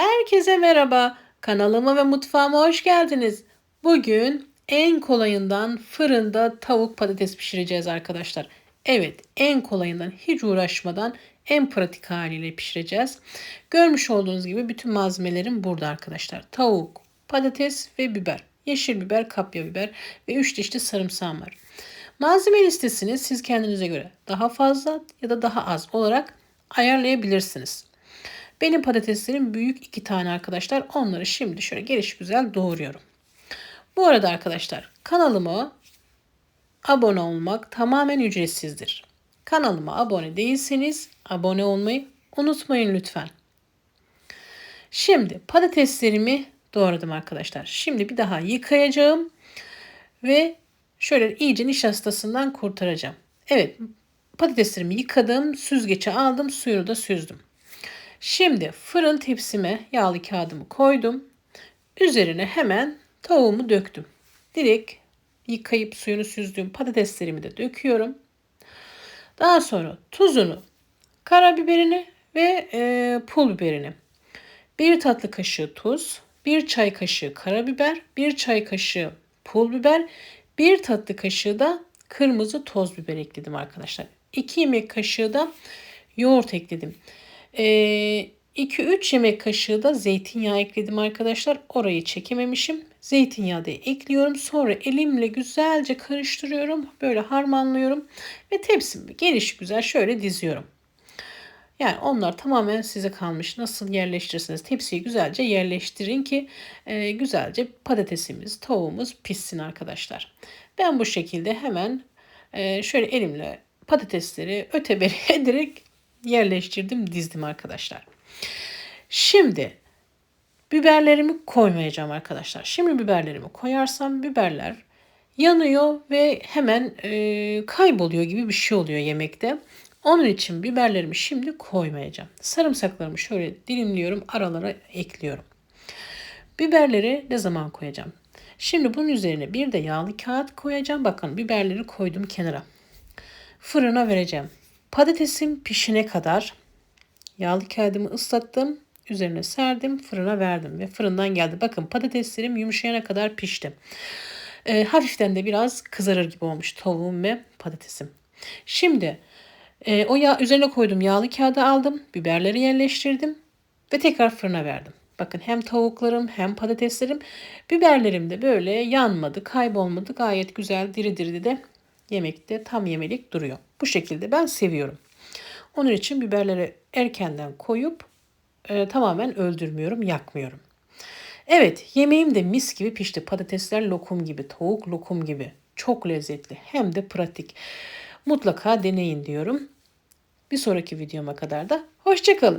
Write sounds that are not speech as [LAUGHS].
Herkese merhaba. Kanalıma ve mutfağıma hoş geldiniz. Bugün en kolayından fırında tavuk patates pişireceğiz arkadaşlar. Evet, en kolayından hiç uğraşmadan en pratik haliyle pişireceğiz. Görmüş olduğunuz gibi bütün malzemelerim burada arkadaşlar. Tavuk, patates ve biber. Yeşil biber, kapya biber ve 3 dişli sarımsağım var. Malzeme listesini siz kendinize göre daha fazla ya da daha az olarak ayarlayabilirsiniz. Benim patateslerim büyük iki tane arkadaşlar. Onları şimdi şöyle geliş güzel doğruyorum. Bu arada arkadaşlar kanalıma abone olmak tamamen ücretsizdir. Kanalıma abone değilseniz abone olmayı unutmayın lütfen. Şimdi patateslerimi doğradım arkadaşlar. Şimdi bir daha yıkayacağım ve şöyle iyice nişastasından kurtaracağım. Evet patateslerimi yıkadım, süzgece aldım, suyunu da süzdüm. Şimdi fırın tepsime yağlı kağıdımı koydum. Üzerine hemen tavuğumu döktüm. Direkt yıkayıp suyunu süzdüğüm patateslerimi de döküyorum. Daha sonra tuzunu, karabiberini ve e, pul biberini. Bir tatlı kaşığı tuz, bir çay kaşığı karabiber, bir çay kaşığı pul biber, bir tatlı kaşığı da kırmızı toz biber ekledim arkadaşlar. 2 yemek kaşığı da yoğurt ekledim. 2-3 ee, yemek kaşığı da zeytinyağı ekledim arkadaşlar. Orayı çekememişim. Zeytinyağı da ekliyorum. Sonra elimle güzelce karıştırıyorum. Böyle harmanlıyorum. Ve tepsimi geniş güzel şöyle diziyorum. Yani onlar tamamen size kalmış. Nasıl yerleştirirseniz tepsiyi güzelce yerleştirin ki e, güzelce patatesimiz, tavuğumuz pişsin arkadaşlar. Ben bu şekilde hemen e, şöyle elimle patatesleri öteberi [LAUGHS] ederek yerleştirdim, dizdim arkadaşlar. Şimdi biberlerimi koymayacağım arkadaşlar. Şimdi biberlerimi koyarsam biberler yanıyor ve hemen e, kayboluyor gibi bir şey oluyor yemekte. Onun için biberlerimi şimdi koymayacağım. Sarımsaklarımı şöyle dilimliyorum, aralara ekliyorum. Biberleri ne zaman koyacağım? Şimdi bunun üzerine bir de yağlı kağıt koyacağım. Bakın biberleri koydum kenara. Fırına vereceğim. Patatesim pişene kadar yağlı kağıdımı ıslattım. Üzerine serdim, fırına verdim ve fırından geldi. Bakın patateslerim yumuşayana kadar pişti. E, hafiften de biraz kızarır gibi olmuş tavuğum ve patatesim. Şimdi e, o yağ üzerine koydum yağlı kağıdı aldım. Biberleri yerleştirdim ve tekrar fırına verdim. Bakın hem tavuklarım hem patateslerim biberlerim de böyle yanmadı, kaybolmadı. Gayet güzel diri diri de yemekte tam yemelik duruyor. Bu şekilde ben seviyorum. Onun için biberleri erkenden koyup e, tamamen öldürmüyorum, yakmıyorum. Evet, yemeğim de mis gibi pişti. Patatesler lokum gibi, tavuk lokum gibi. Çok lezzetli hem de pratik. Mutlaka deneyin diyorum. Bir sonraki videoma kadar da hoşçakalın.